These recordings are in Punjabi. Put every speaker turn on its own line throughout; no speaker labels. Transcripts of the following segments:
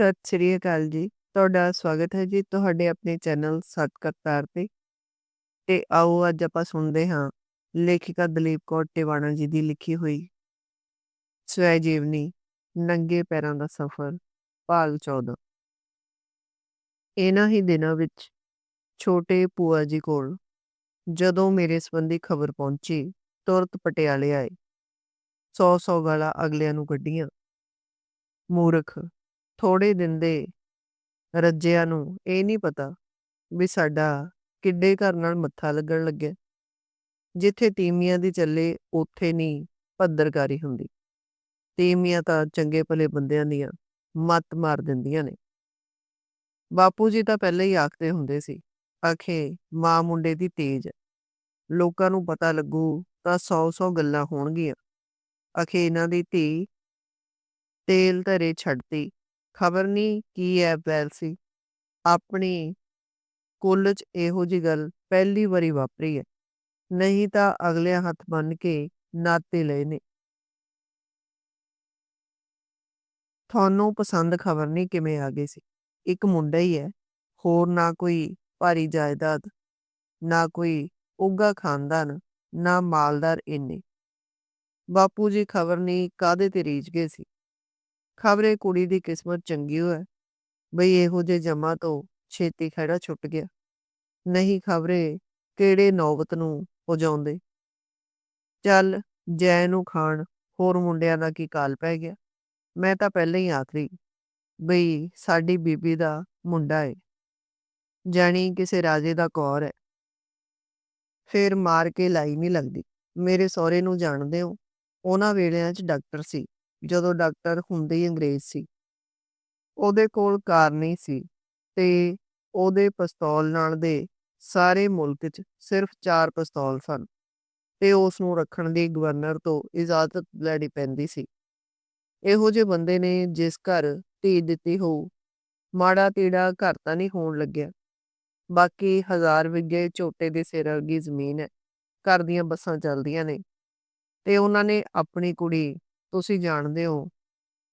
ਸਤਿ ਸ੍ਰੀ ਅਕਾਲ ਜੀ। ਤੁਹਾਡਾ ਸਵਾਗਤ ਹੈ ਜੀ ਤੁਹਾਡੇ ਆਪਣੇ ਚੈਨਲ ਸੱਤ ਕਰਤਾਰ ਤੇ। ਤੇ ਆਓ ਅੱਜ ਆਪਾਂ ਸੁਣਦੇ ਹਾਂ ਲੇਖਿਕਾ ਦਲੀਪ ਕੌਰ ਟਿਵਾਣਾ ਜੀ ਦੀ ਲਿਖੀ ਹੋਈ ਸਵੈ ਜੀਵਨੀ ਨੰਗੇ ਪੈਰਾਂ ਦਾ ਸਫ਼ਰ, ਭਾਗ 14 ਇਹਨਾਂ ਹੀ ਦਿਨਾਂ ਵਿੱਚ ਛੋਟੇ ਭੂਆ ਜੀ ਕੋਲ ਜਦੋਂ ਮੇਰੇ ਸੰਬੰਧੀ ਖਬਰ ਪਹੁੰਚੀ, ਤੁਰਤ ਪਟਿਆਲੇ ਆਏ ਸੌ ਸੌ ਗਾਲਾਂ ਅਗਲਿਆਂ ਨੂੰ ਕੱਢੀਆਂ ਮੂਰਖ ਥੋੜੇ ਦਿਨ ਦੇ ਰੱਜਿਆਂ ਨੂੰ ਇਹ ਨਹੀਂ ਪਤਾ ਵੀ ਸਾਡਾ ਕਿੱਡੇ ਘਰ ਨਾਲ ਮੱਥਾ ਲੱਗਣ ਲੱਗਿਆ। ਜਿੱਥੇ ਤੀਮੀਆਂ ਦੀ ਚੱਲੇ, ਉੱਥੇ ਨਹੀਂ ਪੱਦਰਕਾਰੀ ਹੁੰਦੀ। ਤੀਮੀਆਂ ਤਾਂ ਚੰਗੇ ਭਲੇ ਬੰਦਿਆਂ ਦੀਆਂ ਮੱਤ ਮਾਰ ਦਿੰਦੀਆਂ ਨੇ। ਬਾਪੂ ਜੀ ਤਾਂ ਪਹਿਲਾਂ ਹੀ ਆਖਦੇ ਹੁੰਦੇ ਸੀ, ਆਖੇ, ਮਾਂ ਮੁੰਡੇ ਦੀ ਤੇਜ ਹੈ। ਲੋਕਾਂ ਨੂੰ ਪਤਾ ਲੱਗੂ ਤਾਂ 100-100 ਗੱਲਾਂ ਹੋਣਗੀਆਂ। ਆਖੇ, ਇਹਨਾਂ ਦੀ ਧੀ ਤੇਲ ਧਰੇ ਛੱਡਤੀ। ਖਬਰ ਨਹੀਂ ਕੀ ਐ ਬੈਲ ਸੀ। ਆਪਣੀ ਕੁੱਲ 'ਚ ਇਹੋ ਜੀ ਗੱਲ ਪਹਿਲੀ ਵਾਰੀ ਵਾਪਰੀ ਹੈ ਨਹੀਂ ਤਾਂ ਅਗਲਿਆਂ ਹੱਥ ਬੰਨ ਕੇ ਨਾਤੇ ਲਏ ਨੇ। ਤੁਹਾਨੂੰ ਪਸੰਦ ਖਬਰ ਨਹੀਂ ਕਿਵੇਂ ਆ ਗਈ ਸੀ। ਇੱਕ ਮੁੰਡਾ ਹੀ ਹੈ ਹੋਰ ਨਾ ਕੋਈ ਭਾਰੀ ਜਾਇਦਾਦ, ਨਾ ਕੋਈ ਉੱਗਾ ਖਾਨਦਾਨ, ਨਾ ਮਾਲਦਾਰ ਇੰਨੇ। ਬਾਪੂ ਜੀ, ਖਬਰ ਨਹੀਂ ਕਾਦੇ ਤੇ ਰੀਝ ਗਏ ਸੀ? ਖਬਰੇ ਕੁੜੀ ਦੀ ਕਿਸਮਤ ਚੰਗੀ ਹੋਏ। ਬਈ ਇਹੋ ਜੇ ਜਮਾ ਤੋਂ ਛੇਤੀ ਖੜਾ ਛੁੱਟ ਗਿਆ। ਨਹੀਂ ਖਬਰੇ ਕਿਹੜੇ ਨੌਬਤ ਨੂੰ ਪੁਜਾਉਂਦੇ। ਚੱਲ ਜੈ ਨੂੰ ਖਾਣ, ਹੋਰ ਮੁੰਡਿਆਂ ਦਾ ਕੀ ਕਾਲ ਪੈ ਗਿਆ। ਮੈਂ ਤਾਂ ਪਹਿਲਾਂ ਹੀ ਆਖਰੀ, ਬਈ ਸਾਡੀ ਬੀਬੀ ਦਾ ਮੁੰਡਾ ਏ। ਜਾਣੀ ਕਿਸੇ ਰਾਜੇ ਦਾ ਕੌਰ ਹੈ ਫੇਰ ਮਾਰ ਕੇ ਲਾਈ ਨਹੀਂ ਲੱਗਦੀ। ਮੇਰੇ ਸਹੁਰੇ ਨੂੰ ਜਾਣਦੇ ਹੋ, ਉਹਨਾਂ ਵੇਲਿਆਂ 'ਚ ਡਾਕਟਰ ਸੀ। ਜਦੋਂ ਡਾਕਟਰ ਹੁੰਦੇ ਹੀ ਅੰਗਰੇਜ਼ ਸੀ। ਉਹਦੇ ਕੋਲ ਕਾਰ ਨਹੀਂ ਸੀ ਤੇ ਉਹਦੇ ਪਿਸਤੌਲ ਨਾਲ ਦੇ ਸਾਰੇ ਮੁਲਕ 'ਚ ਸਿਰਫ 4 ਪਿਸਤੌਲ ਸਨ ਤੇ ਉਸ ਨੂੰ ਰੱਖਣ ਦੀ ਗਵਰਨਰ ਤੋਂ ਇਜਾਜ਼ਤ ਲੈਣੀ ਪੈਂਦੀ ਸੀ। ਇਹੋ ਜਿਹੇ ਬੰਦੇ ਨੇ ਜਿਸ ਘਰ ਧੀ ਦਿੱਤੀ ਹੋਊ, ਮਾੜਾ ਤੀੜਾ ਘਰ ਤਾਂ ਨਹੀਂ ਹੋਣ ਲੱਗਿਆ। ਬਾਕੀ ਹਜ਼ਾਰ ਵਿਗੇ ਝੋਟੇ ਦੇ ਸਿਰ ਵਰਗੀ ਜ਼ਮੀਨ ਹੈ, ਘਰ ਦੀਆਂ ਬੱਸਾਂ ਚੱਲਦੀਆਂ ਨੇ ਤੇ ਉਹਨਾਂ ਨੇ ਆਪਣੀ ਕੁੜੀ ਤੁਸੀਂ ਜਾਣਦੇ ਹੋ,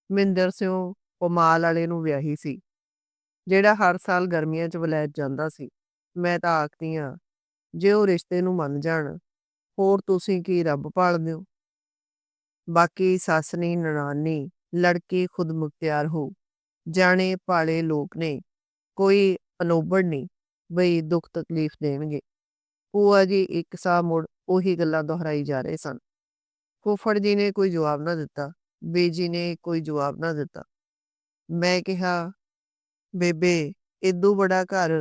ਮਹਿੰਦਰ ਸਿੰਘ ਕਮਾਲ ਵਾਲੇ ਨੂੰ ਵਿਆਹੀ ਸੀ, ਜਿਹੜਾ ਹਰ ਸਾਲ ਗਰਮੀਆਂ 'ਚ ਵਲੈਤ ਜਾਂਦਾ ਸੀ। ਮੈਂ ਤਾਂ ਆਖਦੀ ਆ ਜੇ ਉਹ ਰਿਸ਼ਤੇ ਨੂੰ ਮੰਨ ਜਾਣ, ਹੋਰ ਤੁਸੀਂ ਕੀ ਰੱਬ ਪਾਲਦੇ ਹੋ? ਬਾਕੀ ਸੱਸ ਨਨਾਨੀ ਲੜਕੀ ਖੁਦ ਮੁਖਤਿਆਰ ਹੋ। ਜਾਣੇ ਪਾਲੇ ਲੋਕ ਨੇ, ਕੋਈ ਅਨੋਬੜ ਨਹੀਂ ਬਈ ਦੁੱਖ ਤਕਲੀਫ ਦੇਣਗੇ। ਭੂਆ ਜੀ ਇੱਕ ਸਾਹ ਮੁੜ ਉਹੀ ਗੱਲਾਂ ਦੁਹਰਾਈ ਜਾ ਰਹੇ ਸਨ। ਫੁੱਫੜ ਜੀ ਨੇ ਕੋਈ ਜਵਾਬ ਨਾ ਦਿੱਤਾ ਬੇਜੀ ਨੇ ਕੋਈ ਜਵਾਬ ਨਾ ਦਿੱਤਾ ਮੈਂ ਕਿਹਾ ਬੇਬੇ ਇਦੋਂ ਬੜਾ ਘਰ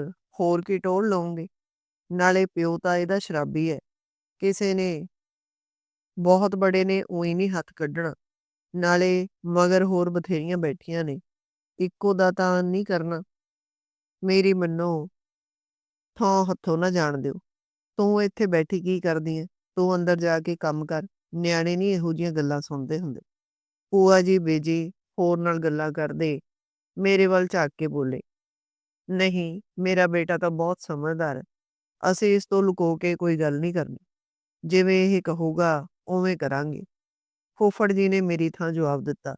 ਹੋਰ ਕੀ ਟੋਲ ਲਓਗੇ ਨਾਲੇ ਪਿਓ ਤਾਂ ਇਹਦਾ ਸ਼ਰਾਬੀ ਹੈ ਕਿਸੇ ਨੇ ਬਹੁਤ ਬੜੇ ਨੇ ਉਹੀ ਨਹੀਂ ਹੱਥ ਕੱਢਣਾ ਨਾਲੇ ਮਗਰ ਹੋਰ ਬਥੇਰੀਆਂ ਬੈਠੀਆਂ ਨੇ ਇੱਕੋ ਦਾ ਤਾਂ ਨਹੀਂ ਕਰਨਾ ਮੇਰੀ ਮੰਨੋ ਥਾਂ ਹੱਥੋਂ ਨਾ ਜਾਣ ਦਿਓ ਤੂੰ ਇੱਥੇ ਬੈਠੀ ਕੀ ਕਰਦੀ ਐ ਤੂੰ ਅੰਦਰ ਜਾ ਕੇ ਕੰਮ ਕਰ ਨਿਆਣੇ ਨਹੀਂ ਇਹੋ ਜੀਆਂ ਗੱਲਾਂ ਸੁਣਦੇ ਹੁੰਦੇ। ਪੂਆ ਜੀ, ਬੇਜੀ ਹੋਰ ਨਾਲ ਗੱਲਾਂ ਕਰਦੇ, ਮੇਰੇ ਵੱਲ ਝਾਕ ਕੇ ਬੋਲੇ, ਨਹੀਂ, ਮੇਰਾ ਬੇਟਾ ਤਾਂ ਬਹੁਤ ਸਮਝਦਾਰ ਹੈ। ਅਸੀਂ ਇਸ ਤੋਂ ਲੁਕੋ ਕੇ ਕੋਈ ਗੱਲ ਨਹੀਂ ਕਰਨੀ। ਜਿਵੇਂ ਇਹ ਕਹੂਗਾ, ਉਵੇਂ ਕਰਾਂਗੇ। ਫੋਫੜ ਜੀ ਨੇ ਮੇਰੀ ਥਾਂ ਜਵਾਬ ਦਿੱਤਾ।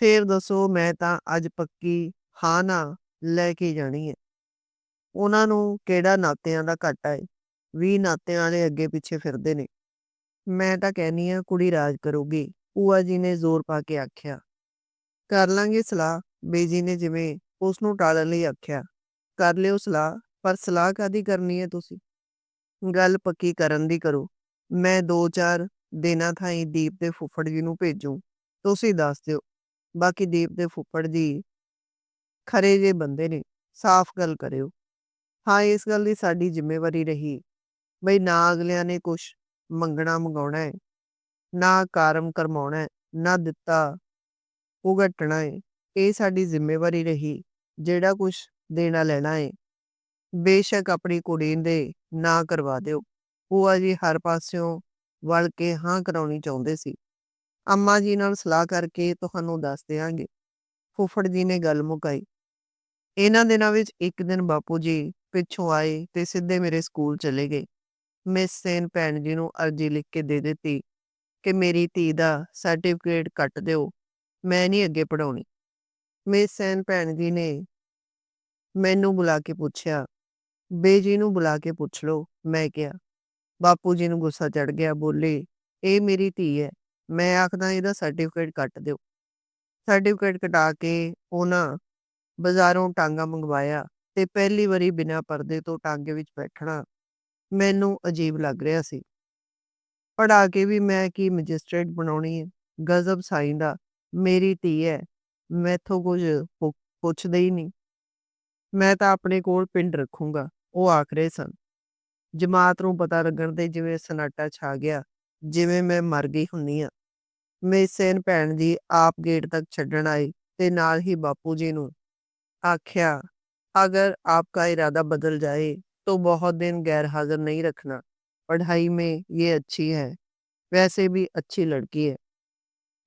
ਫੇਰ ਦੱਸੋ, ਮੈਂ ਤਾਂ ਅੱਜ ਪੱਕੀ ਹਾਂ ਨਾ ਲੈ ਕੇ ਜਾਣੀ ਹੈ। ਉਹਨਾਂ ਨੂੰ ਕਿਹੜਾ ਨਾਤਿਆਂ ਦਾ ਘਾਟਾ ਹੈ 20 ਨਾਤਿਆਂ ਵਾਲੇ ਅੱਗੇ ਪਿੱਛੇ ਫਿਰਦੇ ਨੇ। ਮੈਂ ਤਾਂ ਕਹਿਨੀ ਆ ਕੁੜੀ ਰਾਜ ਕਰੂਗੀ। ਪੂਆ ਜੀ ਨੇ ਜ਼ੋਰ ਪਾ ਕੇ ਆਖਿਆ। ਕਰ ਲਾਂਗੇ ਸਲਾਹ। ਬੇਜੀ ਨੇ ਜਿਵੇਂ ਉਸ ਨੂੰ ਟਾਲਣ ਲਈ ਆਖਿਆ। ਕਰ ਲਿਓ ਸਲਾਹ, ਪਰ ਸਲਾਹ ਕਾਦੀ ਕਰਨੀ ਹੈ ਤੁਸੀਂ? ਗੱਲ ਪੱਕੀ ਕਰਨ ਦੀ ਕਰੋ। ਮੈਂ 2-4 ਦਿਨਾਂ ਥਾਈ ਦੀਪ ਦੇ ਫੁੱਫੜ ਜੀ ਨੂੰ ਭੇਜੂ। ਤੁਸੀਂ ਦੱਸ ਦਿਓ। ਬਾਕੀ ਦੀਪ ਦੇ ਫੁੱਫੜ ਜੀ ਖਰੇ ਜੇ ਬੰਦੇ ਨੇ, ਸਾਫ਼ ਗੱਲ ਕਰਿਓ। ਹਾਂ, ਇਸ ਗੱਲ ਦੀ ਸਾਡੀ ਜ਼ਿੰਮੇਵਾਰੀ ਰਹੀ। ਬਈ ਨਾ ਅਗਲਿਆਂ ਨੇ ਕੁਝ ਮੰਗਣਾ ਮੰਗਾਉਣਾ ਹੈ ਨਾ ਕਾਰਮ ਕਰਮਾਉਣਾ ਹੈ ਨਾ ਦਿੱਤਾ ਭੁਗਤਣਾ ਹੈ ਇਹ ਸਾਡੀ ਜ਼ਿੰਮੇਵਾਰੀ ਰਹੀ, ਜਿਹੜਾ ਕੁਝ ਦੇਣਾ ਲੈਣਾ ਹੈ ਬੇਸ਼ੱਕ ਆਪਣੀ ਕੁੜੀ ਦੇ ਨਾ ਕਰਵਾ ਦਿਓ ਉਹ ਜੀ ਹਰ ਪਾਸਿਓਂ ਵਲ ਕੇ ਹਾਂ ਕਰਾਉਣੀ ਚਾਹੁੰਦੇ ਸੀ। ਅੰਮਾ ਜੀ ਨਾਲ ਸਲਾਹ ਕਰਕੇ ਤੁਹਾਨੂੰ ਦੱਸ ਦੇਵਾਂਗੇ ਫੁੱਫੜ ਜੀ ਨੇ ਗੱਲ ਮੁਕਾਈ। ਇਹਨਾਂ ਦਿਨਾਂ ਵਿੱਚ ਇੱਕ ਦਿਨ ਬਾਪੂ ਜੀ ਪਿੱਛੋਂ ਆਏ ਤੇ ਸਿੱਧੇ ਮੇਰੇ ਸਕੂਲ ਚਲੇ ਗਏ। ਮਿਸ ਸੇਨ ਭੈਣ ਜੀ ਨੂੰ ਅਰਜੀ ਲਿਖ ਕੇ ਦੇ ਦਿੱਤੀ ਕਿ ਮੇਰੀ ਧੀ ਦਾ ਸਰਟੀਫਿਕੇਟ ਕੱਟ ਦਿਓ, ਮੈਂ ਨਹੀਂ ਅੱਗੇ ਪੜਾਉਣੀ ਮਿਸ ਸੈਨ ਭੈਣ ਜੀ ਨੇ ਮੈਨੂੰ ਬੁਲਾ ਕੇ ਪੁੱਛਿਆ ਬੇਜੀ ਨੂੰ ਬੁਲਾ ਕੇ ਪੁੱਛ ਲਓ, ਮੈਂ ਕਿਹਾ। ਬਾਪੂ ਜੀ ਨੂੰ ਗੁੱਸਾ ਚੜ ਗਿਆ, ਬੋਲੇ, ਇਹ ਮੇਰੀ ਧੀ ਹੈ, ਮੈਂ ਆਖਦਾ ਇਹਦਾ ਸਰਟੀਫਿਕੇਟ ਕੱਟ ਦਿਓ। ਸਰਟੀਫਿਕੇਟ ਕਟਾ ਕੇ ਉਹਨਾਂ ਬਾਜ਼ਾਰੋਂ ਟਾਂਗਾ ਮੰਗਵਾਇਆ ਤੇ ਪਹਿਲੀ ਵਾਰੀ ਬਿਨਾਂ ਪਰਦੇ ਤੋਂ ਟਾਂਗੇ ਵਿੱਚ ਬੈਠਣਾ ਮੈਨੂੰ ਅਜੀਬ ਲੱਗ ਰਿਹਾ ਸੀ। ਪੜਾ ਕੇ ਵੀ ਮੈਂ ਕੀ ਮੈਜਿਸਟ੍ਰੇਟ ਬਣਾਉਣੀ ਹੈ ਗਜ਼ਬ ਸਾਈਂ ਦਾ, ਮੇਰੀ ਧੀ ਹੈ ਮੈਥੋਂ ਕੁਝ ਪੁੱਛਦੇ ਹੀ ਨਹੀਂ। ਮੈਂ ਤਾਂ ਆਪਣੇ ਕੋਲ ਪਿੰਡ ਰੱਖੂੰਗਾ, ਉਹ ਆਖਰੇ ਸਨ। ਜਮਾਤ ਨੂੰ ਪਤਾ ਲੱਗਣ ਤੇ ਜਿਵੇਂ ਸਨਾਟਾ ਛਾ ਗਿਆ, ਜਿਵੇਂ ਮੈਂ ਮਰ ਗਈ ਹੁੰਨੀ ਆ। ਮੇਸੇਨ ਭੈਣ ਜੀ ਆਪ ਗੇਟ ਤੱਕ ਛੱਡਣ ਆਈ ਤੇ ਨਾਲ ਹੀ ਬਾਪੂ ਜੀ ਨੂੰ ਆਖਿਆ, ਅਗਰ ਆਪਕਾ ਇਰਾਦਾ ਬਦਲ ਜਾਏ तो बहुत दिन गैर हाजिर नहीं रखना पढ़ाई में ये अच्छी है वैसे भी अच्छी लड़की है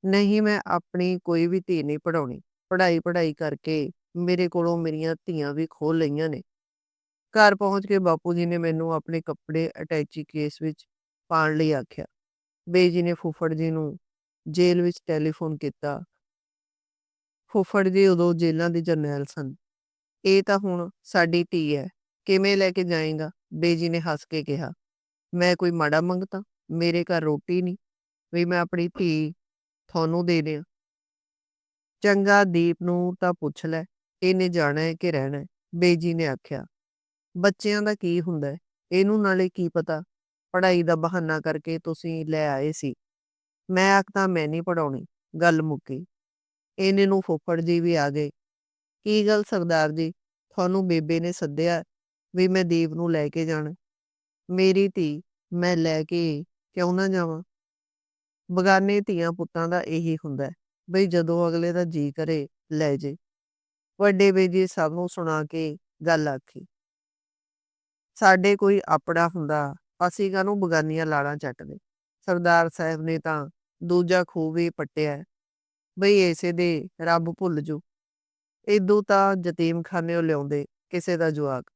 ਨਹੀਂ ਮੈਂ ਆਪਣੀ ਕੋਈ ਵੀ ਧੀ ਨਹੀਂ ਪੜਾਉਣੀ ਪੜ੍ਹਾਈ ਪੜ੍ਹਾਈ ਕਰਕੇ ਮੇਰੇ ਕੋਲੋਂ ਮੇਰੀਆਂ ਧੀਆਂ ਵੀ ਖੋਹ ਲਈਆਂ ਨੇ ਘਰ ਪਹੁੰਚ ਕੇ ਬਾਪੂ ਜੀ ਨੇ ਮੈਨੂੰ ਆਪਣੇ ਕੱਪੜੇ ਅਟੈਚੀ ਕੇਸ ਵਿੱਚ ਪਾਉਣ ਲਈ ਆਖਿਆ ਬੇਜੀ ਨੇ ਫੁੱਫੜ ਜੀ ਨੂੰ ਜੇਲ੍ਹ ਵਿੱਚ ਟੈਲੀਫੋਨ ਕੀਤਾ ਫੁੱਫੜ ਜੀ ਉਦੋਂ ਜੇਲ੍ਹਾਂ ਦੇ ਜਰਨੈਲ ਸਨ ਇਹ ਤਾਂ ਹੁਣ ਸਾਡੀ ਧੀ ਹੈ ਕਿਵੇਂ ਲੈ ਕੇ ਜਾਏਗਾ? ਬੇਜੀ ਨੇ ਹੱਸ ਕੇ ਕਿਹਾ। ਮੈਂ ਕੋਈ ਮਾੜਾ ਮੰਗਤਾ? ਮੇਰੇ ਘਰ ਰੋਟੀ ਨਹੀਂ। ਵੀ ਮੈਂ ਆਪਣੀ ਧੀ ਤੁਹਾਨੂੰ ਦੇ ਦਿਆਂ। ਚੰਗਾ ਦੀਪ ਨੂੰ ਤਾਂ ਪੁੱਛ ਲੈ, ਇਹਨੇ ਜਾਣਾ ਹੈ ਕਿ ਰਹਿਣਾ ਹੈ? ਬੇਜੀ ਨੇ ਆਖਿਆ। ਬੱਚਿਆਂ ਦਾ ਕੀ ਹੁੰਦਾ ਇਹਨੂੰ ਨਾਲੇ ਕੀ ਪਤਾ? ਪੜ੍ਹਾਈ ਦਾ ਬਹਾਨਾ ਕਰਕੇ ਤੁਸੀਂ ਲੈ ਆਏ ਸੀ। ਮੈਂ ਆਖਦਾ ਮੈਂ ਨਹੀਂ ਪੜਾਉਣੀ ਗੱਲ ਮੁੱਕੀ। ਇਹਨੇ ਨੂੰ ਫੁੱਫੜ ਜੀ ਵੀ ਆ ਗਏ। ਕੀ ਗੱਲ ਸਰਦਾਰ ਜੀ? ਤੁਹਾਨੂੰ ਬੇਬੇ ਨੇ ਸੱਦਿਆ ਵੀ ਮੈਂ ਦੀਪ ਨੂੰ ਲੈ ਕੇ ਜਾਣਾ। ਮੇਰੀ ਧੀ, ਮੈਂ ਲੈ ਕੇ ਕਿਉਂ ਨਾ ਜਾਵਾਂ? ਬਗਾਨੇ ਧੀਆਂ ਪੁੱਤਾਂ ਦਾ ਇਹੀ ਹੁੰਦਾ ਬਈ ਜਦੋਂ ਅਗਲੇ ਦਾ ਜੀ ਕਰੇ, ਲੈ ਜੇ। ਵੱਡੇ ਬੇਜੀ ਸਭ ਨੂੰ ਸੁਣਾ ਕੇ ਗੱਲ ਆਖੀ। ਸਾਡੇ ਕੋਈ ਆਪਣਾ ਹੁੰਦਾ, ਅਸੀਂ ਕਾਹਨੂੰ ਬਗਾਨੀਆਂ ਲਾੜਾਂ ਚੱਟਦੇ? ਸਰਦਾਰ ਸਾਹਿਬ ਨੇ ਤਾਂ ਦੂਜਾ ਖੂਹ ਵੀ ਪੱਟਿਆ ਬਈ ਐਸੇ ਦੇ ਰੱਬ ਭੁੱਲ ਜੂ। ਇਦੋਂ ਤਾਂ ਯਤੀਮਖਾਨਿਓ ਲਿਆਉਂਦੇ, ਕਿਸੇ ਦਾ ਜਵਾਕ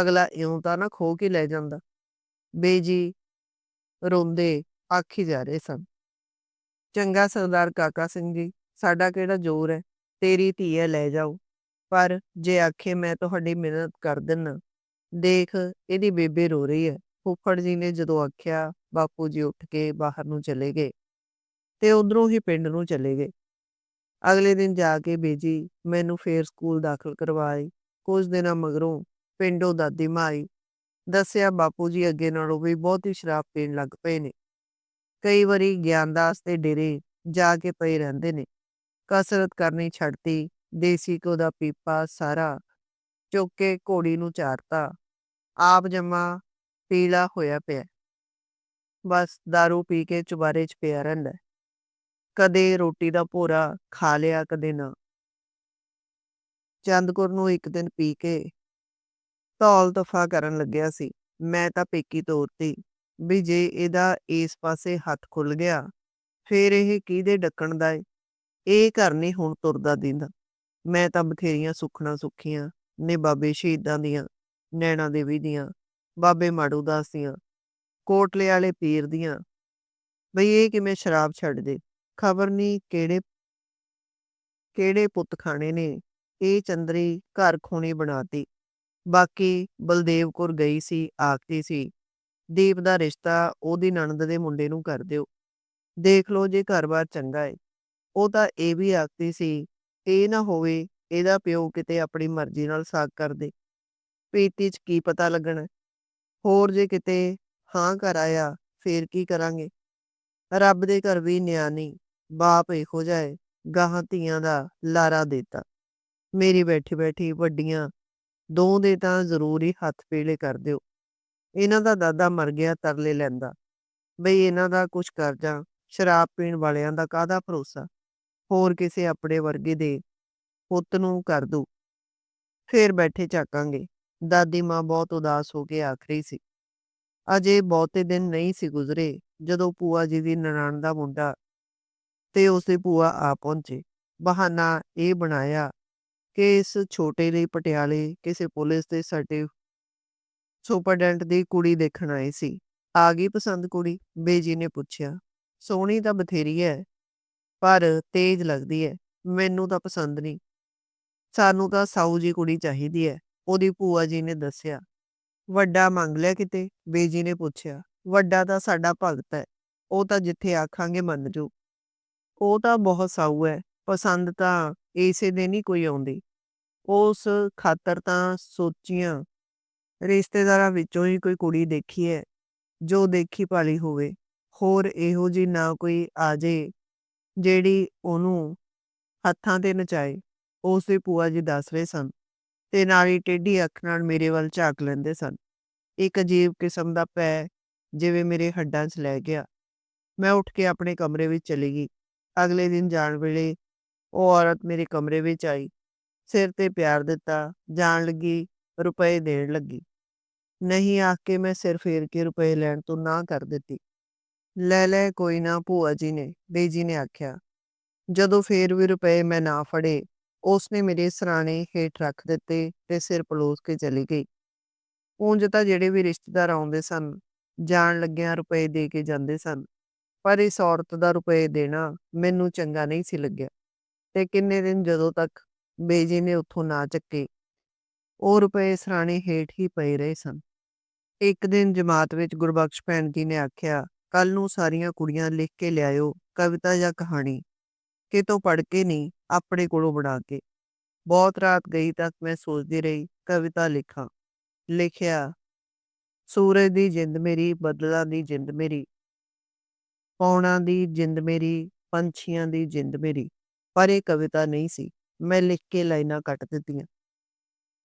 ਅਗਲਾ ਇਉਂ ਤਾਂ ਨਾ ਖੋ ਕੇ ਲੈ ਜਾਂਦਾ। ਬੇਜੀ ਰੋਂਦੇ ਆਖੀ ਜਾ ਰਹੇ ਸਨ। ਚੰਗਾ ਸਰਦਾਰ ਕਾਕਾ ਸਿੰਘ ਜੀ, ਸਾਡਾ ਕਿਹੜਾ ਜ਼ੋਰ ਹੈ? ਤੇਰੀ ਧੀ ਹੈ, ਲੈ ਜਾਓ। ਪਰ ਜੇ ਆਖੇ ਮੈਂ ਤੁਹਾਡੀ ਮਿਹਨਤ ਕਰ ਦਿੰਨਾ, ਦੇਖ ਇਹਦੀ ਬੇਬੇ ਰੋ ਰਹੀ ਹੈ। ਫੁੱਫੜ ਜੀ ਨੇ ਜਦੋਂ ਆਖਿਆ, ਬਾਪੂ ਜੀ ਉੱਠ ਕੇ ਬਾਹਰ ਨੂੰ ਚਲੇ ਗਏ ਤੇ ਉਧਰੋਂ ਹੀ ਪਿੰਡ ਨੂੰ ਚਲੇ ਗਏ। ਅਗਲੇ ਦਿਨ ਜਾ ਕੇ ਬੇਜੀ, ਮੈਨੂੰ ਫੇਰ ਸਕੂਲ ਦਾਖਲ ਕਰਵਾਈ ਕੁਝ ਦਿਨਾਂ ਮਗਰੋਂ ਪਿੰਡੋਂ ਦਾਦੀ ਮਾਂ ਦੱਸਿਆ ਬਾਪੂ ਜੀ ਅੱਗੇ ਨਾਲੋਂ ਵੀ ਬਹੁਤੀ ਸ਼ਰਾਬ ਪੀਣ ਲੱਗ ਪਏ ਨੇ। ਕਈ ਵਾਰੀ ਗਿਆਨਦਾਸ ਦੇ ਡੇਰੇ ਜਾ ਕੇ ਪਏ ਰਹਿੰਦੇ ਨੇ। ਕਸਰਤ ਕਰਨੀ ਛੱਡਤੀ, ਦੇਸੀ ਘਿਓ ਦਾ ਪੀਪਾ ਸਾਰਾ ਚੁੱਕ ਕੇ ਘੋੜੀ ਨੂੰ ਚਾਰਤਾ। ਆਪ ਜਮਾ ਪੀਲਾ ਹੋਇਆ ਪਿਆ। ਬਸ दारू ਪੀ ਕੇ ਚੁਬਾਰੇ 'ਚ ਪਿਆ ਰਹਿੰਦਾ। ਕਦੇ ਰੋਟੀ ਦਾ ਭੋਰਾ ਖਾ ਲਿਆ, ਕਦੇ ਨਾ। ਚੰਦਕੁਰ ਨੂੰ ਇੱਕ ਦਿਨ ਪੀ ਕੇ ਧੌਲ ਤਫਾ ਕਰਨ ਲੱਗਿਆ ਸੀ। ਮੈਂ ਤਾਂ ਪੇਕੀ ਤੋਰਤੀ ਵੀ ਜੇ ਇਹਦਾ ਇਸ ਪਾਸੇ ਹੱਥ ਖੁੱਲ ਗਿਆ, ਫੇਰ ਇਹ ਕਿਹਦੇ ਡੱਕਣ ਦਾ ਏ? ਇਹ ਘਰ ਨਹੀਂ ਹੁਣ ਤੁਰਦਾ ਦਿੰਦਾ। ਮੈਂ ਤਾਂ ਬਥੇਰੀਆਂ ਸੁੱਖਣਾ ਸੁੱਖੀਆਂ, ਨੇ ਬਾਬੇ ਸ਼ਹੀਦਾਂ ਦੀਆਂ, ਨੈਣਾ ਦੇਵੀ ਦੀਆਂ, ਬਾਬੇ ਮਾੜੂ ਦਾਸ ਦੀਆਂ, ਕੋਟਲੇ ਵਾਲੇ ਪੀਰ ਦੀਆਂ। ਬਈ ਇਹ ਕਿਵੇਂ ਸ਼ਰਾਬ ਛੱਡ ਦੇ? ਖਬਰ ਨਹੀਂ ਕਿਹੜੇ ਕਿਹੜੇ ਪੁੱਤ ਖਾਣੇ ਨੇ। ਇਹ ਚੰਦਰੀ ਘਰ ਖੂਣੀ ਬਣਾਤੀ ਬਾਕੀ ਬਲਦੇਵ ਕੌਰ ਗਈ ਸੀ, ਆਖਦੀ ਸੀ, ਦੀਪ ਦਾ ਰਿਸ਼ਤਾ ਉਹਦੀ ਨਣਦ ਦੇ ਮੁੰਡੇ ਨੂੰ ਕਰ ਦਿਓ। ਦੇਖ ਲਓ ਜੇ ਘਰ-ਬਾਰ ਚੰਗਾ ਏ। ਉਹ ਤਾਂ ਇਹ ਵੀ ਆਖਦੀ ਸੀ, ਇਹ ਨਾ ਹੋਵੇ ਇਹਦਾ ਪਿਓ ਕਿਤੇ ਆਪਣੀ ਮਰਜ਼ੀ ਨਾਲ ਸਾਗ ਕਰ ਦੇ। ਪੀਤੀ ਚ ਕੀ ਪਤਾ ਲੱਗਣਾ? ਹੋਰ ਜੇ ਕਿਤੇ ਹਾਂ ਕਰ ਆਇਆ, ਫੇਰ ਕੀ ਕਰਾਂਗੇ? ਰੱਬ ਦੇ ਘਰ ਵੀ ਨਿਆਣੀ, ਬਾਪ ਇਹੋ ਜਿਹਾ ਹੈ ਗਾਹਾਂ ਧੀਆਂ ਦਾ ਲਾਰਾ ਦੇਤਾ। ਮੇਰੀ ਬੈਠੀ ਬੈਠੀ ਵੱਡੀਆਂ ਦੋ ਦੇ ਤਾਂ ਜ਼ਰੂਰ ਹੀ ਹੱਥ ਪੀਲੇ ਕਰ ਦਿਓ। ਇਹਨਾਂ ਦਾ ਦਾਦਾ ਮਰ ਗਿਆ ਤਰਲੇ ਲੈਂਦਾ ਬਈ ਇਹਨਾਂ ਦਾ ਕੁਛ ਕਰ ਜਾ, ਸ਼ਰਾਬ ਪੀਣ ਵਾਲਿਆਂ ਦਾ ਕਾਹਦਾ ਭਰੋਸਾ? ਹੋਰ ਕਿਸੇ ਆਪਣੇ ਵਰਗੇ ਦੇ ਪੁੱਤ ਨੂੰ ਕਰ ਦੂ। ਫੇਰ ਬੈਠੇ ਝਾਕਾਂਗੇ। ਦਾਦੀ ਮਾਂ ਬਹੁਤ ਉਦਾਸ ਹੋ ਕੇ ਆਖ ਰਹੀ ਸੀ। ਅਜੇ ਬਹੁਤੇ ਦਿਨ ਨਹੀਂ ਸੀ ਗੁਜ਼ਰੇ, ਜਦੋਂ ਭੂਆ ਜੀ ਦੀ ਨਨਾਣ ਦਾ ਮੁੰਡਾ ਤੇ ਉਸਦੀ ਭੂਆ ਆ ਪਹੁੰਚੇ। ਬਹਾਨਾ ਇਹ ਬਣਾਇਆ ਕਿ ਇਸ ਛੋਟੇ ਲਈ ਪਟਿਆਲੇ ਕਿਸੇ ਪੁਲਿਸ ਦੇ ਸਾਡੇ ਸੁਪਰਡੈਂਟ ਦੀ ਕੁੜੀ ਦੇਖਣ ਆਏ ਸੀ। ਆ ਗਈ ਪਸੰਦ ਕੁੜੀ, ਬੇਜੀ ਨੇ ਪੁੱਛਿਆ, ਸੋਹਣੀ ਤਾਂ ਬਥੇਰੀ ਹੈ ਪਰ ਤੇਜ਼ ਲੱਗਦੀ ਹੈ ਮੈਨੂੰ ਤਾਂ ਪਸੰਦ ਨਹੀਂ। ਸਾਨੂੰ ਤਾਂ ਸਾਊ ਜੀ ਕੁੜੀ ਚਾਹੀਦੀ ਹੈ ਉਹਦੀ ਭੂਆ ਜੀ ਨੇ ਦੱਸਿਆ, ਵੱਡਾ ਮੰਗ ਲਿਆ ਕਿਤੇ? ਬੇਜੀ ਨੇ ਪੁੱਛਿਆ, ਵੱਡਾ ਤਾਂ ਸਾਡਾ ਭਗਤ ਹੈ ਉਹ ਤਾਂ ਜਿੱਥੇ ਆਖਾਂਗੇ ਮੰਨ ਜੂ। ਉਹ ਤਾਂ ਬਹੁਤ ਸਾਊ ਹੈ ਪਸੰਦ ਤਾਂ ਇਸੇ ਦੇ ਨਹੀਂ ਕੋਈ ਆਉਂਦੀ। ਉਸ ਖਾਤਰ ਤਾਂ ਸੋਚੀਆਂ, ਰਿਸ਼ਤੇਦਾਰਾਂ ਵਿੱਚੋਂ ਹੀ ਕੋਈ ਕੁੜੀ ਦੇਖੀ ਹੈ ਜੋ ਦੇਖੀ ਭਾਲੀ ਹੋਵੇ। ਹੋਰ ਇਹੋ ਜੀ ਨਾ ਕੋਈ ਆ ਜੇ, ਜਿਹੜੀ ਉਹਨੂੰ ਹੱਥਾਂ ਤੇ ਨਚਾਏ। ਉਸ ਦੇ ਭੂਆ ਜੀ ਦੱਸ ਰਹੇ ਸਨ ਤੇ ਨਾਲ ਹੀ ਟੇਢੀ ਅੱਖ ਨਾਲ ਮੇਰੇ ਵੱਲ ਝਾਕ ਲੈਂਦੇ ਸਨ। ਇੱਕ ਅਜੀਬ ਕਿਸਮ ਦਾ ਪੈ ਜਿਵੇਂ ਮੇਰੇ ਹੱਡਾਂ 'ਚ ਲੈ ਗਿਆ। ਮੈਂ ਉੱਠ ਕੇ ਆਪਣੇ ਕਮਰੇ ਵਿੱਚ ਚਲੀ ਗਈ। ਅਗਲੇ ਦਿਨ ਜਾਣ ਵੇਲੇ ਉਹ ਔਰਤ ਮੇਰੇ ਕਮਰੇ ਵਿੱਚ ਆਈ, ਸਿਰ ਤੇ ਪਿਆਰ ਦਿੱਤਾ, ਜਾਣ ਲੱਗੀ, ਰੁਪਏ ਦੇਣ ਲੱਗੀ। ਨਹੀਂ ਆਖ ਕੇ ਮੈਂ ਸਿਰ ਫੇਰ ਕੇ ਰੁਪਏ ਲੈਣ ਤੋਂ ਨਾ ਕਰ ਦਿੱਤੀ। ਲੈ ਲੈ ਕੋਈ ਨਾ, ਭੂਆ ਜੀ ਨੇ, ਬੇਜੀ ਨੇ ਆਖਿਆ। ਜਦੋਂ ਫੇਰ ਵੀ ਰੁਪਏ ਮੈਂ ਨਾ ਫੜੇ, ਉਸਨੇ ਮੇਰੇ ਸਰਾਣੇ ਹੇਠ ਰੱਖ ਦਿੱਤੇ ਤੇ ਸਿਰ ਪਲੋਸ ਕੇ ਚਲੀ ਗਈ। ਉਂਝ ਤਾਂ ਜਿਹੜੇ ਵੀ ਰਿਸ਼ਤੇਦਾਰ ਆਉਂਦੇ ਸਨ, ਜਾਣ ਲੱਗਿਆਂ ਰੁਪਏ ਦੇ ਕੇ ਜਾਂਦੇ ਸਨ, ਪਰ ਇਸ ਔਰਤ ਦਾ ਰੁਪਏ ਦੇਣਾ ਮੈਨੂੰ ਚੰਗਾ ਨਹੀਂ ਸੀ ਲੱਗਿਆ। ਤੇ ਕਿੰਨੇ ਦਿਨ ਜਦੋਂ ਤੱਕ ਬੇਜੀ ਨੇ ਉੱਥੋਂ ਨਾ ਚੱਕੇ, ਉਹ ਰੁਪਏ ਸਰਾਣੇ ਹੇਠ ਹੀ ਪਏ ਰਹੇ ਸਨ। ਇੱਕ ਦਿਨ ਜਮਾਤ ਵਿੱਚ ਗੁਰਬਖਸ਼ ਭੈਣ ਜੀ ਨੇ ਆਖਿਆ ਕੱਲ ਨੂੰ ਸਾਰੀਆਂ ਕੁੜੀਆਂ ਲਿਖ ਕੇ ਲਿਆਇਓ, ਕਵਿਤਾ ਜਾਂ ਕਹਾਣੀ। ਕਿਤੋਂ ਪੜ੍ਹ ਕੇ ਨਹੀਂ, ਆਪਣੇ ਕੋਲੋਂ ਬਣਾ ਕੇ। ਬਹੁਤ ਰਾਤ ਗਈ ਤੱਕ ਮੈਂ ਸੋਚਦੀ ਰਹੀ, ਕਵਿਤਾ ਲਿਖਾਂ। ਲਿਖਿਆ, ਸੂਰਜ ਦੀ ਜਿੰਦ ਮੇਰੀ, ਬਦਲਾਂ ਦੀ ਜਿੰਦ ਮੇਰੀ ਪੌਣਾ ਦੀ ਜਿੰਦ ਮੇਰੀ, ਪੰਛੀਆਂ ਦੀ ਜਿੰਦ ਮੇਰੀ। ਪਰ ਇਹ ਕਵਿਤਾ ਨਹੀਂ ਸੀ। ਮੈਂ ਲਿਖ ਕੇ ਲਾਈਨਾਂ ਕੱਟ ਦਿੱਤੀਆਂ।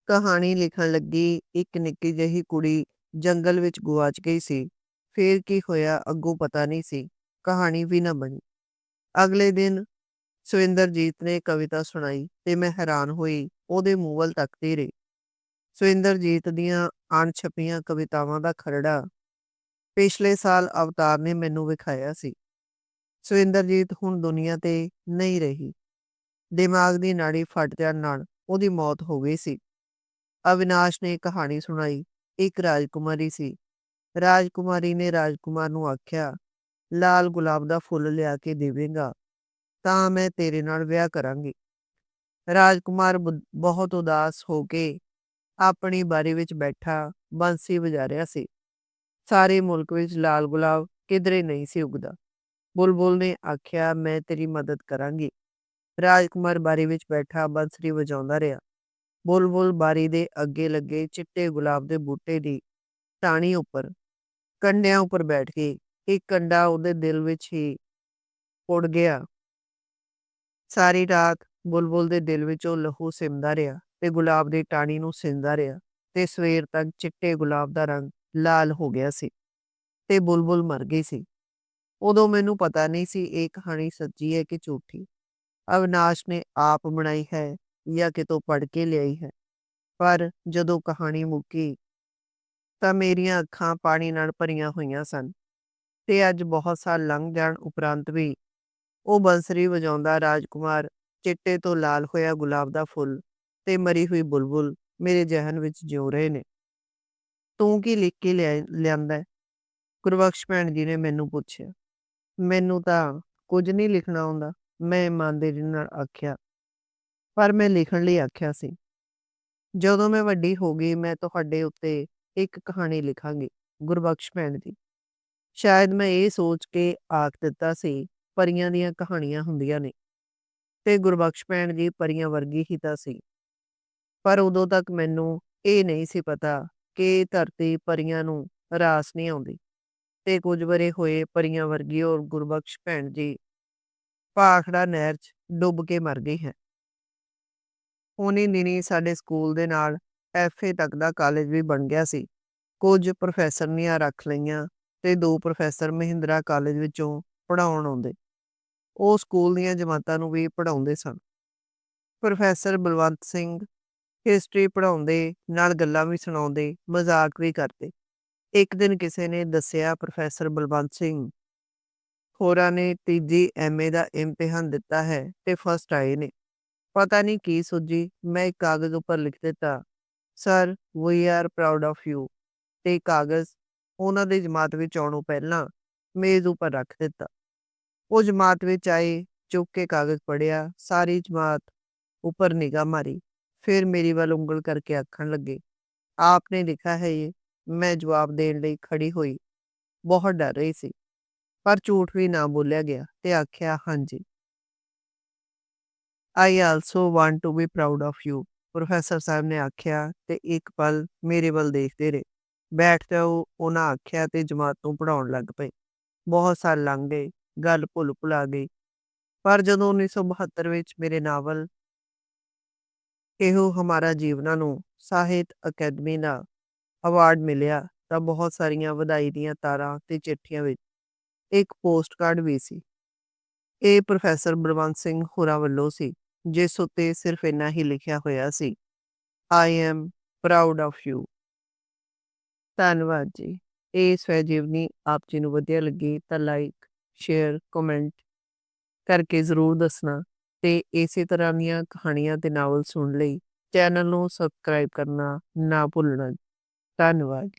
ਕਹਾਣੀ ਲਿਖਣ ਲੱਗੀ। ਇੱਕ ਨਿੱਕੀ ਜਿਹੀ ਕੁੜੀ ਜੰਗਲ ਵਿੱਚ ਗੁਆਚ ਗਈ ਸੀ। ਫੇਰ ਕੀ ਹੋਇਆ ਅੱਗੋਂ ਪਤਾ ਨਹੀਂ ਸੀ। ਕਹਾਣੀ ਵੀ ਨਾ ਬਣੀ। ਅਗਲੇ ਦਿਨ ਸੁਵਿੰਦਰਜੀਤ ਨੇ ਕਵਿਤਾ ਸੁਣਾਈ ਤੇ ਮੈਂ ਹੈਰਾਨ ਹੋਈ। ਉਹਦੇ ਮੂਵਲ ਤੱਕਦੀ ਰਹੀ। ਸੁਵਿੰਦਰਜੀਤ ਦੀਆਂ ਅਣਛਪੀਆਂ ਕਵਿਤਾਵਾਂ ਦਾ ਖਰੜਾ ਪਿਛਲੇ ਸਾਲ ਅਵਤਾਰ ਨੇ ਮੈਨੂੰ ਵਿਖਾਇਆ ਸੀ। ਸੁਵਿੰਦਰਜੀਤ ਹੁਣ ਦੁਨੀਆ ਤੇ ਨਹੀਂ ਰਹੀ। ਦਿਮਾਗ ਦੀ ਨਾੜੀ ਫਟ ਜਾਣ ਨਾਲ ਉਹਦੀ ਮੌਤ ਹੋ ਗਈ ਸੀ। ਅਵਿਨਾਸ਼ ਨੇ ਕਹਾਣੀ ਸੁਣਾਈ, ਇੱਕ ਰਾਜਕੁਮਾਰੀ ਸੀ। ਰਾਜਕੁਮਾਰੀ ਨੇ ਰਾਜਕੁਮਾਰ ਨੂੰ ਆਖਿਆ, ਲਾਲ ਗੁਲਾਬ ਦਾ ਫੁੱਲ ਲਿਆ ਕੇ ਦੇਵੇਂਗਾ, ਤਾਂ ਮੈਂ ਤੇਰੇ ਨਾਲ ਵਿਆਹ ਕਰਾਂਗੀ। ਰਾਜਕੁਮਾਰ ਬੁ- ਬਹੁਤ ਉਦਾਸ ਹੋ ਕੇ ਆਪਣੀ ਬਾਰੀ ਵਿੱਚ ਬੈਠਾ ਬੰਸੀ ਵਜਾ ਰਿਹਾ ਸੀ। ਸਾਰੇ ਮੁਲਕ ਵਿੱਚ ਲਾਲ ਗੁਲਾਬ ਕਿਧਰੇ ਨਹੀਂ ਸੀ ਉਗਦਾ। ਬੁਲਬੁਲ ਨੇ ਆਖਿਆ, ਮੈਂ ਤੇਰੀ ਮਦਦ ਕਰਾਂਗੀ। ਰਾਜਕੁਮਾਰ ਬਾਰੀ ਵਿੱਚ ਬੈਠਾ ਬੰਸਰੀ ਵਜਾਉਂਦਾ ਰਿਹਾ। ਬੁਲਬੁਲ ਬਾਰੀ ਦੇ ਅੱਗੇ ਲੱਗੇ ਚਿੱਟੇ ਗੁਲਾਬ ਦੇ ਬੂਟੇ ਦੀ ਟਾਣੀ ਉੱਪਰ, ਕੰਡਿਆਂ ਉੱਪਰ ਬੈਠ ਗਈ ਇੱਕ ਕੰਡਾ ਉਹਦੇ ਦਿਲ ਵਿੱਚ ਹੀ ਪੁੜ ਗਿਆ। ਸਾਰੀ ਰਾਤ ਬੁਲਬੁਲ ਦੇ ਦਿਲ ਵਿੱਚੋਂ ਲਹੂ ਸਿਮਦਾ ਰਿਹਾ ਤੇ ਗੁਲਾਬ ਦੀ ਟਾਣੀ ਨੂੰ ਸਿੰਦਾ ਰਿਹਾ ਤੇ ਸਵੇਰ ਤੱਕ ਚਿੱਟੇ ਗੁਲਾਬ ਦਾ ਰੰਗ ਲਾਲ ਹੋ ਗਿਆ ਸੀ ਤੇ ਬੁਲਬੁਲ ਮਰ ਗਈ ਸੀ। ਉਦੋਂ ਮੈਨੂੰ ਪਤਾ ਨਹੀਂ ਸੀ ਇਹ ਕਹਾਣੀ ਸੱਚੀ ਹੈ ਕਿ ਝੂਠੀ। ਅਵਿਨਾਸ਼ ਨੇ ਆਪ ਬਣਾਈ ਹੈ ਜਾਂ ਕਿਤੋਂ ਪੜ੍ਹ ਕੇ ਲਿਆਈ ਹੈ। ਪਰ ਜਦੋਂ ਕਹਾਣੀ ਮੁੱਕੀ ਤਾਂ ਮੇਰੀਆਂ ਅੱਖਾਂ ਪਾਣੀ ਨਾਲ ਭਰੀਆਂ ਹੋਈਆਂ ਸਨ ਤੇ ਅੱਜ ਬਹੁਤ ਸਾਲ ਲੰਘ ਜਾਣ ਉਪਰੰਤ ਵੀ ਉਹ ਬੰਸਰੀ ਵਜਾਉਂਦਾ ਰਾਜਕੁਮਾਰ ਚਿੱਟੇ ਤੋਂ ਲਾਲ ਹੋਇਆ ਗੁਲਾਬ ਦਾ ਫੁੱਲ ਤੇ ਮਰੀ ਹੋਈ ਬੁਲਬੁਲ ਮੇਰੇ ਜ਼ਿਹਨ ਵਿੱਚ ਜਿਉ ਰਹੇ ਨੇ। ਤੂੰ ਕੀ ਲਿਖ ਕੇ ਲਿਆ, ਲਿਆਂਦਾ ਗੁਰਬਖਸ਼ ਭੈਣ ਜੀ ਨੇ ਮੈਨੂੰ ਪੁੱਛਿਆ। ਮੈਨੂੰ ਤਾਂ ਕੁਝ ਨਹੀਂ ਲਿਖਣਾ ਆਉਂਦਾ। ਮੈਂ ਇਮਾਨਦਾਰੀ ਨਾਲ ਆਖਿਆ, ਪਰ ਮੈਂ ਲਿਖਣ ਲਈ ਆਖਿਆ ਸੀ, ਜਦੋਂ ਮੈਂ ਵੱਡੀ ਹੋ ਗਈ, ਮੈਂ ਤੁਹਾਡੇ ਉੱਤੇ ਇੱਕ ਕਹਾਣੀ ਲਿਖਾਂਗੀ, ਗੁਰਬਖਸ਼ ਭੈਣ ਜੀ ਸ਼ਾਇਦ ਮੈਂ ਇਹ ਸੋਚ ਕੇ ਆਖ ਦਿੱਤਾ ਸੀ, ਪਰੀਆਂ ਦੀਆਂ ਕਹਾਣੀਆਂ ਹੁੰਦੀਆਂ ਨੇ, ਤੇ ਗੁਰਬਖਸ਼ ਭੈਣ ਜੀ ਪਰੀਆਂ ਵਰਗੀ ਹੀ ਤਾਂ ਸੀ। ਪਰ ਉਦੋਂ ਤੱਕ ਮੈਨੂੰ ਇਹ ਨਹੀਂ ਸੀ ਪਤਾ ਕਿ ਧਰਤੀ ਪਰੀਆਂ ਨੂੰ ਰਾਸ ਨਹੀਂ ਆਉਂਦੀ, ਤੇ ਕੁਝ ਵਰੇ ਹੋਏ ਪਰੀਆਂ ਵਰਗੀ ਔਰ ਗੁਰਬਖਸ਼ ਭੈਣ ਜੀ ਭਾਖੜਾ ਨਹਿਰ 'ਚ ਡੁੱਬ ਕੇ ਮਰ ਗਈ ਹੈ। ਹੁਣੀ ਦਿਨੀ ਸਾਡੇ ਸਕੂਲ ਦੇ ਨਾਲ ਐਫਏ ਤੱਕ ਦਾ ਕਾਲਜ ਵੀ ਬਣ ਗਿਆ ਸੀ। ਕੁਝ ਪ੍ਰੋਫੈਸਰਨੀਆਂ ਰੱਖ ਲਈਆਂ ਤੇ ਦੋ ਪ੍ਰੋਫੈਸਰ ਮਹਿੰਦਰਾ ਕਾਲਜ ਵਿੱਚੋਂ ਪੜਾਉਣ ਆਉਂਦੇ। ਉਹ ਸਕੂਲ ਦੀਆਂ ਜਮਾਤਾਂ ਨੂੰ ਵੀ ਪੜਾਉਂਦੇ ਸਨ। ਪ੍ਰੋਫੈਸਰ ਬਲਵੰਤ ਸਿੰਘ ਹਿਸਟਰੀ ਪੜਾਉਂਦੇ ਨਾਲ ਗੱਲਾਂ ਵੀ ਸੁਣਾਉਂਦੇ, ਮਜ਼ਾਕ ਵੀ ਕਰਦੇ। ਇੱਕ ਦਿਨ ਕਿਸੇ ਨੇ ਦੱਸਿਆ ਪ੍ਰੋਫੈਸਰ ਬਲਵੰਤ ਸਿੰਘ ਹੋਰਾਂ ਨੇ ਤੀਜੀ ਐਮਏ ਦਾ ਇਮਤਿਹਾਨ ਦਿੱਤਾ ਹੈ ਤੇ ਫਸਟ ਆਏ ਨੇ। ਪਤਾ ਨਹੀਂ ਕੀ ਸੋਝੀ, ਮੈਂ ਇੱਕ ਕਾਗਜ਼ ਉੱਪਰ ਲਿਖ ਦਿੱਤਾ sir we are proud of you ਤੇ ਕਾਗਜ਼ ਉਹਨਾਂ ਦੇ ਜਮਾਤ ਵਿੱਚ ਆਉਣੋਂ ਪਹਿਲਾਂ ਮੇਜ਼ ਉੱਪਰ ਰੱਖ ਦਿੱਤਾ। ਉਹ ਜਮਾਤ ਵਿੱਚ ਆਏ, ਚੁੱਕ ਕੇ ਕਾਗਜ਼ ਪੜਿਆ ਸਾਰੀ ਜਮਾਤ ਉੱਪਰ ਨਿਗਾਹ ਮਾਰੀ, ਫਿਰ ਮੇਰੀ ਵੱਲ ਉਂਗਲ ਕਰਕੇ ਆਖਣ ਲੱਗੇ, ਆਪਨੇ ਲਿਖਾ ਹੈ ਇਹ? ਮੈਂ ਜਵਾਬ ਦੇਣ ਲਈ ਖੜੀ ਹੋਈ, ਬਹੁਤ ਡਰ ਰਹੀ ਸੀ। ਪਰ ਝੂਠ ਵੀ ਨਾ ਬੋਲਿਆ ਗਿਆ ਤੇ ਆਖਿਆ, ਹਾਂਜੀ। I also want to be proud of you professor ਸਾਹਿਬ ਨੇ ਆਖਿਆ ਤੇ ਇੱਕ ਪਲ ਮੇਰੇ ਵੱਲ ਦੇਖਦੇ ਰਹੇ। ਬੈਠਦੇ ਉਹ ਉਹਨਾਂ ਆਖਿਆ ਤੇ ਜਮਾਤ ਨੂੰ ਪੜਾਉਣ ਲੱਗ ਪਏ। ਬਹੁਤ ਸਾਲ ਲੰਘ ਗਏ, ਗੱਲ ਭੁੱਲ ਭੁਲਾ ਗਈ। ਪਰ ਜਦੋਂ 1972 ਵਿੱਚ ਮੇਰੇ ਨਾਵਲ ਇਹੋ ਹਮਾਰਾ ਜੀਵਨਾ ਨੂੰ ਸਾਹਿਤ ਅਕੈਡਮੀ ਦਾ ਅਵਾਰਡ ਮਿਲਿਆ, ਤਾਂ ਬਹੁਤ ਸਾਰੀਆਂ ਵਧਾਈ ਦੀਆਂ ਤਾਰਾਂ ਤੇ ਚਿੱਠੀਆਂ ਵਿੱਚ ਇੱਕ ਪੋਸਟਕਾਰਡ ਵੀ ਸੀ। ਇਹ ਪ੍ਰੋਫੈਸਰ ਬਲਵੰਤ ਸਿੰਘ ਹੋਰਾਂ ਵੱਲੋਂ ਸੀ, ਜਿਸ ਉੱਤੇ ਸਿਰਫ ਇੰਨਾ ਹੀ ਲਿਖਿਆ ਹੋਇਆ ਸੀ। I am proud of you ਧੰਨਵਾਦ ਜੀ। ਇਹ ਸਵੈ ਜੀਵਨੀ ਆਪ ਜੀ ਨੂੰ ਵਧੀਆ ਲੱਗੀ ਤਾਂ ਲਾਈਕ ਸ਼ੇਅਰ ਕਮੈਂਟ ਕਰਕੇ ਜ਼ਰੂਰ ਦੱਸਣਾ ਤੇ ਇਸੇ ਤਰ੍ਹਾਂ ਦੀਆਂ ਕਹਾਣੀਆਂ ਤੇ ਨਾਵਲ ਸੁਣਨ ਲਈ ਚੈਨਲ ਨੂੰ ਸਬਸਕ੍ਰਾਈਬ ਕਰਨਾ ਨਾ ਭੁੱਲਣਾ। ਧੰਨਵਾਦ